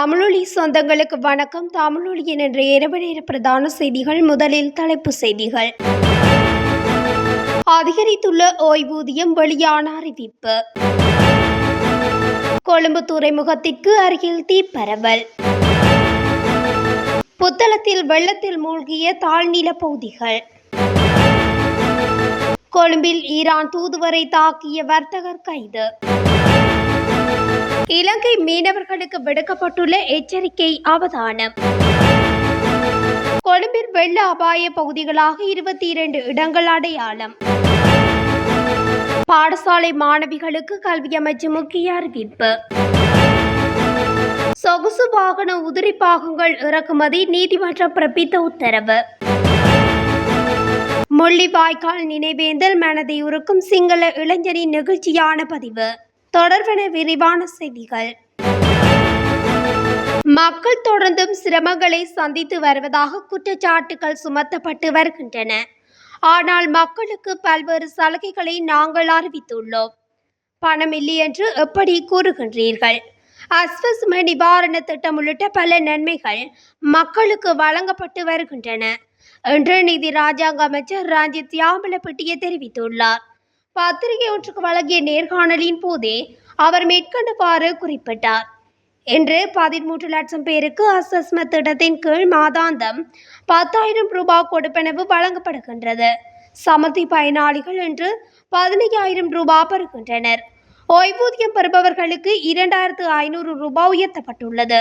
தமிழொலி சொந்தங்களுக்கு வணக்கம். தமிழொலியின் என்ற இரவு நேர பிரதான செய்திகள் முதலில் தலைப்பு செய்திகள். அதிகரித்துள்ள ஓய்வூதியம் வெளியான அறிவிப்பு. கொழும்பு துறைமுகத்திற்கு அருகில் தீப்பரவல். புத்தளத்தில் வெள்ளத்தில் மூழ்கிய தாழ்நில பகுதிகள். கொழும்பில் ஈரான் தூதுவரை தாக்கிய வர்த்தகர் கைது. இலங்கை மீனவர்களுக்கு விடுக்கப்பட்டுள்ள எச்சரிக்கை அவதானம். கொழும்பில் வெள்ள அபாய பகுதிகளாக இருபத்தி இரண்டு இடங்கள் அடையாளம். பாடசாலை மாணவிகளுக்கு கல்வி அமைச்சு முக்கிய அறிவிப்பு. சொகுசு வாகன உதிரி பாகங்கள் இறக்குமதி நீதிமன்றம் பிறப்பித்த உத்தரவு. முள்ளிவாய்க்கால் நினைவேந்தல் மனதை உருக்கும் சிங்கள இளைஞரின் நெகிழ்ச்சியான பதிவு. தொடர்பென விரிவான செய்திகள். மக்கள் தொடர்ந்தும் சிரமங்களை சந்தித்து வருவதாக குற்றச்சாட்டுகள் சுமத்தப்பட்டு வருகின்றன. ஆனால் மக்களுக்கு பல்வேறு சலுகைகளை நாங்கள் அறிவித்துள்ளோம். பணம் இல்லை என்று எப்படி கூறுகின்றீர்கள்? அஸ்வசும நிவாரண திட்டம் உள்ளிட்ட பல நன்மைகள் மக்களுக்கு வழங்கப்பட்டு வருகின்றன. என்று நிதி ராஜாங்க அமைச்சர் ரஞ்சித் யாமலப்பட்டிய தெரிவித்துள்ளார். பத்திரிகை ஒன்றுக்கு வழங்கிய நேர்காணலின் போதே அவர் மேற்கண்டவாறு குறிப்பிட்டார். இன்று பதிமூன்று லட்சம் பேருக்கு அசஸ்ம திட்டத்தின் கீழ் மாதாந்தம் பத்தாயிரம் ரூபாய் கொடுப்பனவு வழங்கப்படுகின்றது. சமதி பயனாளிகள் இன்று பதினையாயிரம் ரூபாய் பெறுகின்றனர். ஓய்வூதியம் பெறுபவர்களுக்கு இரண்டாயிரத்து ஐநூறு ரூபாய் உயர்த்தப்பட்டுள்ளது.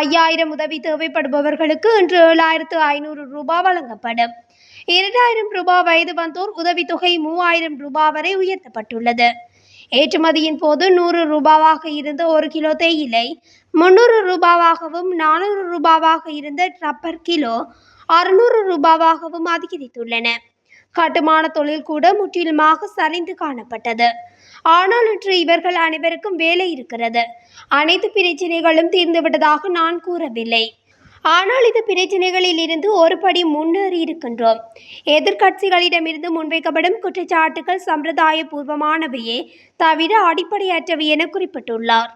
ஐயாயிரம் உதவி தேவைப்படுபவர்களுக்கு இன்று ஏழாயிரத்து ஐநூறு ரூபாய் வழங்கப்படும். இரண்டாயிரம் ரூபாய் வயது வந்தோர் உதவித்தொகை மூவாயிரம் ரூபாய் வரை உயர்த்தப்பட்டுள்ளது. ஏற்றுமதியின் போது நூறு ரூபாவாக இருந்த ஒரு கிலோ தேயிலை முந்நூறு ரூபாவாகவும் நானூறு ரூபாவாக இருந்த ரப்பர் கிலோ அறுநூறு ரூபாவாகவும் அதிகரித்துள்ளன. கட்டுமான தொழில் கூட முற்றிலுமாக சரிந்து காணப்பட்டது. ஆனால் இன்று இவர்கள் அனைவருக்கும் வேலை இருக்கிறது. அனைத்து பிரச்சனைகளும் தீர்ந்துவிட்டதாக நான் கூறவில்லை. ஆனால் இந்த பிரச்சனைகளில் இருந்து ஒரு படி முன்னேறி இருக்கின்றோம். எதிர்க்கட்சிகளிடமிருந்து முன்வைக்கப்படும் குற்றச்சாட்டுகள் சம்பிரதாய பூர்வமானவையே தவிர அடிப்படையற்றவை என குறிப்பிட்டுள்ளார்.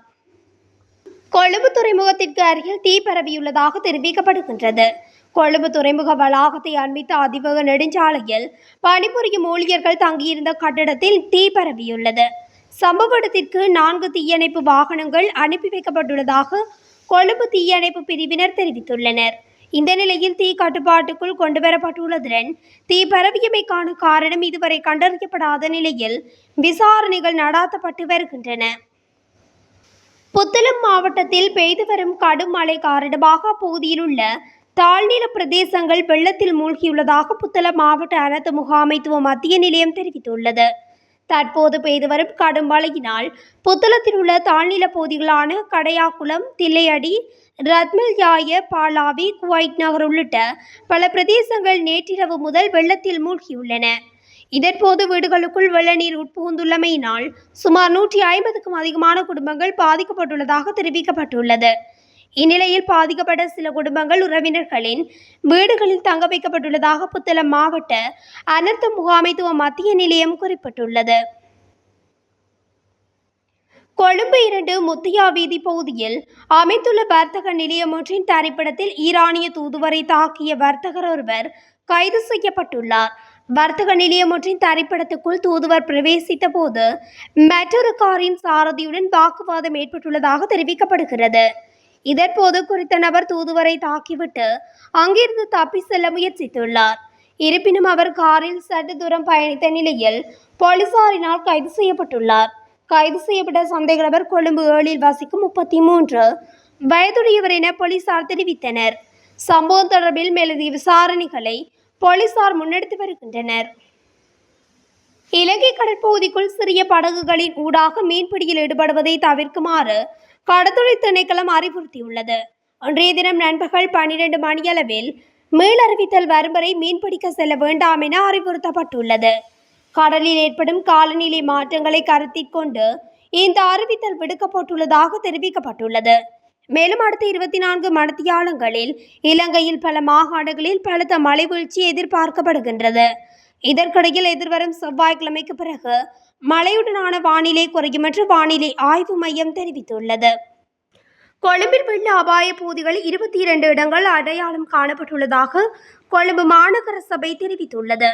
கொழும்பு துறைமுகத்திற்கு அருகில் தீ பரவியுள்ளதாக தெரிவிக்கப்படுகின்றது. கொழும்பு துறைமுக வளாகத்தை அண்மித்த அதிவேக நெடுஞ்சாலையில் பணிபுரியும் ஊழியர்கள் தங்கியிருந்த கட்டடத்தில் தீ பரவியுள்ளது. சம்பவ இடத்திற்கு நான்கு தீயணைப்பு வாகனங்கள் அனுப்பி வைக்கப்பட்டுள்ளதாக கொழும்பு தீயணைப்பு பிரிவினர் தெரிவித்துள்ளனர். இந்த நிலையில் தீ கட்டுப்பாட்டுக்குள் கொண்டுவரப்பட்டுள்ளதுடன் தீ பரவியமைக்கான காரணம் இதுவரை கண்டறியப்படாத நிலையில் விசாரணைகள் நடாத்தப்பட்டு வருகின்றன. புத்தளம் மாவட்டத்தில் பெய்து வரும் கடும் மழை காரணமாக அப்பகுதியில் உள்ள தாழ்நில பிரதேசங்கள் வெள்ளத்தில் மூழ்கியுள்ளதாக புத்தளம் மாவட்ட அனைத்து முகாமைத்துவ மத்திய நிலையம் தெரிவித்துள்ளது. தற்போது பெய்து வரும் கடும் மழையினால் புத்தளத்தில் உள்ள தாழ்நில பகுதிகளான கடையாக்குளம் தில்லையடி ரத்மல் யாய பாலாவி குவைட் நகர் உள்ளிட்ட பல பிரதேசங்கள் நேற்றிரவு முதல் வெள்ளத்தில் மூழ்கியுள்ளன. இதன்போது வீடுகளுக்குள் வெள்ள நீர் உட்புகுந்துள்ளமையினால் சுமார் நூற்றி ஐம்பதுக்கும் அதிகமான குடும்பங்கள் பாதிக்கப்பட்டுள்ளதாக தெரிவிக்கப்பட்டுள்ளது. இந்நிலையில் பாதிக்கப்பட்ட சில குடும்பங்கள் உறவினர்களின் வீடுகளில் தங்க வைக்கப்பட்டுள்ளதாக புத்தளம் மாவட்ட அனர்த்த முகாமைத்துவ மத்திய நிலையம் குறிப்பிட்டுள்ளது. கொழும்பு இரண்டு முத்தியா வீதி பகுதியில் அமைந்துள்ள வர்த்தக நிலையம் ஒன்றின் தரிப்பிடத்தில் ஈரானிய தூதுவரை தாக்கிய வர்த்தகர் ஒருவர் கைது செய்யப்பட்டுள்ளார். வர்த்தக நிலையம் ஒன்றின் தரிப்பிடத்துக்குள் தூதுவர் பிரவேசித்த போது மற்றொரு காரின் சாரதியுடன் வாக்குவாதம் ஏற்பட்டுள்ளதாக தெரிவிக்கப்படுகிறது. இதற்போது குறித்த நபர் தூதுவரை தாக்கிவிட்டு அங்கிருந்து தப்பி செல்ல முயற்சித்துள்ளார். இருப்பினும் அவர் காரில் சற்று தூரம் பயணித்த நிலையில் போலீசாரினால் கைது செய்யப்பட்டுள்ளார். கைது செய்யப்பட்ட சந்தேக நபர் கொழும்பு ஏழில் வசிக்கும் முப்பத்தி மூன்று வயதுடையவர் என போலீசார் தெரிவித்தனர். சம்பவம் தொடர்பில் மேலதிக விசாரணைகளை போலீசார் முன்னெடுத்து வருகின்றனர். இலங்கை கடற்பகுதிக்குள் சிறிய படகுகளின் ஊடாக மீன்பிடியில் ஈடுபடுவதை தவிர்க்குமாறு கடற்தொழில் திணைக்களம் அறிவுறுத்தியுள்ளது. அன்றைய தினம் நண்பகல் பன்னிரண்டு மணியளவில் மீளறிவித்தல் வரும் வரை மீன்பிடிக்க செல்ல வேண்டாம் என அறிவுறுத்தப்பட்டுள்ளது. கடலில் ஏற்படும் காலநிலை மாற்றங்களை கருத்தில் கொண்டு இந்த அறிவித்தல் விடுக்கப்பட்டுள்ளதாக தெரிவிக்கப்பட்டுள்ளது. மேலும் அடுத்த இருபத்தி நான்கு மணித்தியாலங்களில் இலங்கையில் பல மாகாணங்களில் பலத்த மழை வீழ்ச்சி எதிர்பார்க்கப்படுகின்றது. இதற்கிடையில் எதிர்வரும் செவ்வாய்க்கிழமைக்கு பிறகு மழையுடனான வானிலை குறையும் என்று வானிலை ஆய்வு மையம் தெரிவித்துள்ளது. கொழும்பில் வெள்ள அபாய பகுதிகள் இருபத்தி இரண்டு இடங்கள் அடையாளம் காணப்பட்டுள்ளதாக கொழும்பு மாநகர சபை தெரிவித்துள்ளது.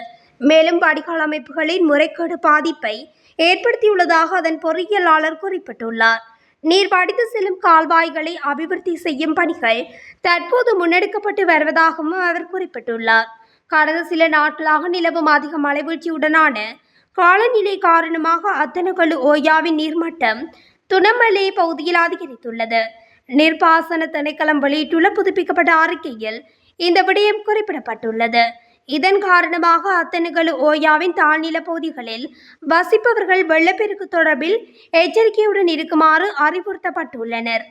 மேலும் வடிகால் அமைப்புகளின் முறைகேடு பாதிப்பை ஏற்படுத்தியுள்ளதாக அதன் பொறியியலாளர் குறிப்பிட்டுள்ளார். நீர் வடித்து செல்லும் கால்வாய்களை அபிவிருத்தி செய்யும் பணிகள் தற்போது முன்னெடுக்கப்பட்டு வருவதாகவும் அவர் குறிப்பிட்டுள்ளார். கடந்த சில நாட்களாக நிலவும் அதிக மலைவீழ்ச்சியுடனான காலநிலை காரணமாக அத்தனகல்லு ஓயாவின் நீர்மட்டம் துணமலை பகுதியில் அதிகரித்துள்ளது. நீர்ப்பாசன திணைக்களம் வெளியிட்டுள்ள புதுப்பிக்கப்பட்ட அறிக்கையில் இந்த விடயம் குறிப்பிடப்பட்டுள்ளது. இதன் காரணமாக அத்தனுகளு ஓயாவின் தாழ்நில பகுதிகளில் வசிப்பவர்கள் வெள்ளப்பெருக்கு தொடர்பில் எச்சரிக்கையுடன் இருக்குமாறு அறிவுறுத்தப்பட்டுள்ளனர்.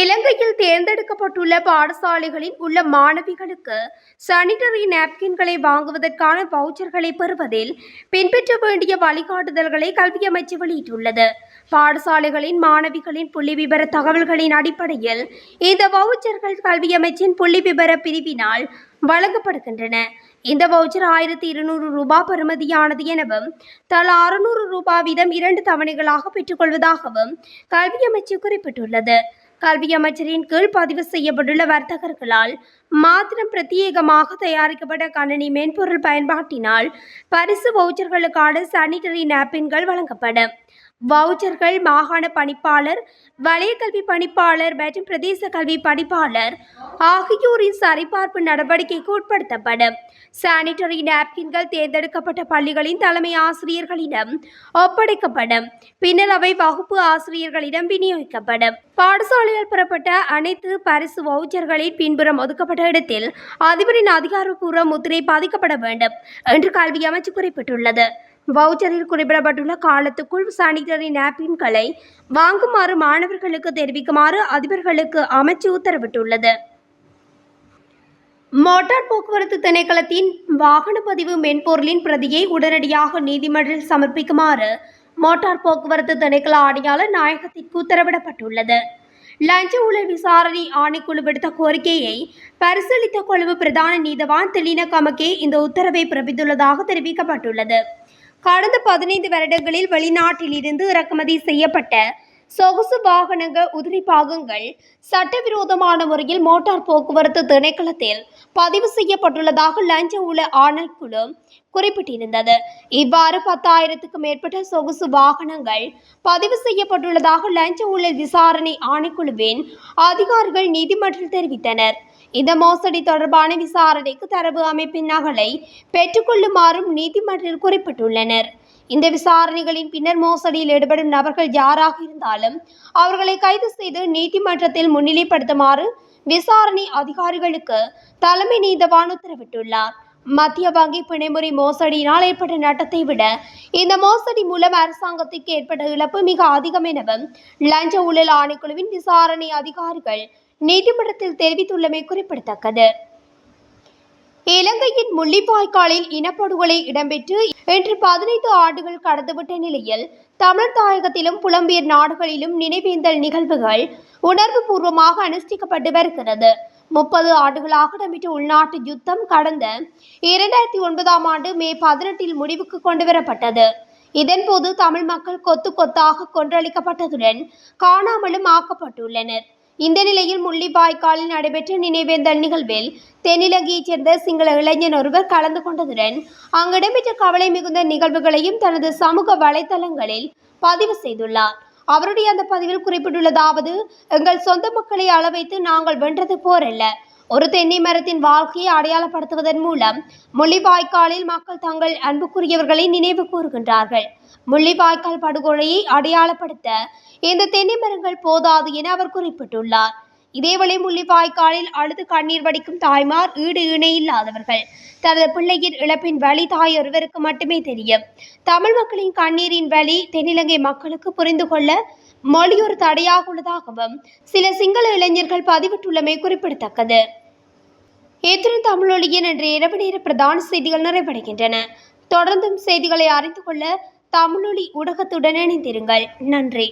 இலங்கையில் தேர்ந்தெடுக்கப்பட்டுள்ள பாடசாலைகளில் உள்ள மாணவிகளுக்கு சானிட்டரி நாப்கின்களை வாங்குவதற்கான வவுச்சர்களை பெறுவதில் பின்பற்ற வேண்டிய வழிகாட்டுதல்களை கல்வி அமைச்சு வெளியிட்டுள்ளது. பாடசாலைகளின் மாணவிகளின் புள்ளி விபர தகவல்களின் அடிப்படையில் இந்த வவுச்சர்கள் கல்வி அமைச்சின் புள்ளி விபர பிரிவினால் வழங்கப்படுகின்றன. இந்த வவுச்சர் ஆயிரத்தி இருநூறு ரூபாய் பெறுமதியானது எனவும் தலா அறுநூறு ரூபாய் வீதம் இரண்டு தவணைகளாக பெற்றுக்கொள்வதாகவும் கல்வி அமைச்சு குறிப்பிட்டுள்ளது. கல்வி அமைச்சரின் கீழ் பதிவு செய்யப்பட்டுள்ள வர்த்தகர்களால் மாத்திரம் பிரத்யேகமாக தயாரிக்கப்பட்ட கணினி மென்பொருள் பயன்பாட்டினால் பரிசு வவுச்சர்களுக்கான சானிட்டரி நாப்கின்கள் வழங்கப்படும். வவுச்சர்கள் மாகாண பணிப்பாளர் வலய கல்வி பணிப்பாளர் மற்றும் பிரதேச கல்வி பணிப்பாளர் ஆகியோரின் சரிபார்ப்பு நடவடிக்கைக்கு உட்படுத்தப்படும். சானிட்டரி நாப்கின்கள் தேர்ந்தெடுக்கப்பட்ட பள்ளிகளின் தலைமை ஆசிரியர்களிடம் ஒப்படைக்கப்படும். பின்னர் அவை வகுப்பு ஆசிரியர்களிடம் விநியோகிக்கப்படும். பாடசாலையில் பெறப்பட்ட அனைத்து பரிசு வவுச்சர்களின் பின்புறம் ஒதுக்கப்பட்ட இடத்தில் அதிபரின் அதிகாரப்பூர்வ முத்திரை பாதிக்கப்பட வேண்டும் என்று கல்வி அமைச்சு குறிப்பிட்டுள்ளது. வவுச்சரில் குறிப்பிடப்பட்டுள்ள காலத்துக்குள் சானிட்டரி நாப்கின்களை வாங்குமாறு மாணவர்களுக்கு தெரிவிக்குமாறு அதிபர்களுக்கு அமைச்சு உத்தரவிட்டுள்ளது. மோட்டார் போக்குவரத்து திணைக்களத்தின் வாகன பதிவு மென்பொருளின் பிரதியை உடனடியாக நீதிமன்றில் சமர்ப்பிக்குமாறு மோட்டார் போக்குவரத்து திணைக்கள ஆணையாளர் நாயகத்திற்கு உத்தரவிடப்பட்டுள்ளது. லஞ்ச ஊழல் விசாரணை ஆணைக்குழு விடுத்த கோரிக்கையை பரிசீலித்த கொழும்பு பிரதான நீதவான் தெளின கமக்கே இந்த உத்தரவை பிறப்பித்துள்ளதாக தெரிவிக்கப்பட்டுள்ளது. கடந்த பதினைந்து வருடங்களில் வெளிநாட்டிலிருந்து இறக்குமதி செய்யப்பட்ட சொகுசு வாகனங்கள் உதிரி பாகங்கள் சட்டவிரோதமான முறையில் மோட்டார் போக்குவரத்து திணைக்களத்தில் பதிவு செய்யப்பட்டுள்ளதாக லஞ்ச உள்ள ஆணைக்குழு குறிப்பிட்டிருந்தது. இவ்வாறு பத்தாயிரத்துக்கும் மேற்பட்ட சொகுசு வாகனங்கள் பதிவு செய்யப்பட்டுள்ளதாக லஞ்ச ஊழல் விசாரணை ஆணைக்குழுவின் அதிகாரிகள் நீதிமன்றில் தெரிவித்தனர். இந்த மோசடி தொடர்பான விசாரணைக்கு தரவு அமைப்பின் நகலை பெற்றுக்கொள்ளுமாறும் நீதிமன்றில் குறிப்பிட்டுள்ளனர். இந்த விசாரணைகளின் பின்னர் மோசடியில் ஈடுபடும் நபர்கள் யாராக இருந்தாலும் அவர்களை கைது செய்து நீதிமன்றத்தில் முன்னிலைப்படுத்துமாறு விசாரணை அதிகாரிகளுக்கு தலைமை நீதவான் உத்தரவிட்டுள்ளார். மத்திய வங்கி பிணைமுறை மோசடியினால் ஏற்பட்ட நட்டத்தை விட இந்த மோசடி மூலம் அரசாங்கத்திற்கு ஏற்பட்ட இழப்பு மிக அதிகம் எனவும் லஞ்ச ஊழல் ஆணைக்குழுவின் விசாரணை அதிகாரிகள் நீதிமன்றத்தில் தெரிவித்துள்ளமை குறிப்பிடத்தக்கது. இலங்கையின் முள்ளிவாய்க்காலில் இனப்படுகொலை இடம்பெற்று இன்று பதினைந்து ஆண்டுகள் கடந்துவிட்ட நிலையில் தமிழர் தாயகத்திலும் புலம்பெயர் நாடுகளிலும் நினைவேந்தல் நிகழ்வுகள் உணர்வுபூர்வமாக அனுஷ்டிக்கப்பட்டு வருகிறது. முப்பது ஆண்டுகளாக இடம்பெற்ற உள்நாட்டு யுத்தம் கடந்த இரண்டாயிரத்தி ஒன்பதாம் ஆண்டு மே பதினெட்டில் முடிவுக்கு கொண்டுவரப்பட்டது இதன்போது தமிழ் மக்கள் கொத்து கொத்தாக கொன்றளிக்கப்பட்டதுடன் காணாமலும் ஆக்கப்பட்டுள்ளனர். இந்த நிலையில் முள்ளிவாய்க்காலில் நடைபெற்ற நினைவேந்தல் நிகழ்வில் தென்னிலங்கையைச் சேர்ந்த சிங்கள இளைஞன் ஒருவர் கலந்து கொண்டதுடன் அங்கு இடம்பெற்ற கவலை மிகுந்த நிகழ்வுகளையும் தனது சமூக வலைதளங்களில் பதிவு செய்துள்ளார். அவருடைய அந்த பதிவில் குறிப்பிட்டுள்ளதாவது எங்கள் சொந்த மக்களை அளவைத்து நாங்கள் வென்றது போரல்ல ஒரு தென்னை மரத்தின் வாழ்க்கையை அடையாளப்படுத்துவதன் மூலம் முள்ளிவாய்க்காலில் மக்கள் தங்கள் அன்புக்குரியவர்களை நினைவு கூறுகின்றார்கள். முள்ளிவாய்க்கால் படுகொலையை அடையாளப்படுத்த இந்த தென்னை மரங்கள் போதாது என அவர் குறிப்பிட்டுள்ளார். இதேவேளை முள்ளிவாய்க்காலில் அழுது கண்ணீர் வடிக்கும் தாய்மார் ஈடு இணை இல்லாதவர்கள். தனது பிள்ளையின் இழப்பின் வழி தாய் ஒருவருக்கு மட்டுமே தெரியும். தமிழ் மக்களின் கண்ணீரின் வழி தென்னிலங்கை மக்களுக்கு புரிந்து கொள்ள மொழியொரு தடையாக உள்ளதாகவும் சில சிங்கள இளைஞர்கள் பதிவிட்டுள்ளமை குறிப்பிடத்தக்கது. இத்துடன் தமிழொலியின் இன்று இரவு நேர பிரதான செய்திகள் நிறைவடைகின்றன. தொடர்ந்தும் செய்திகளை அறிந்து கொள்ள தமிழொலி ஊடகத்துடன் இணைந்திருங்கள். நன்றி.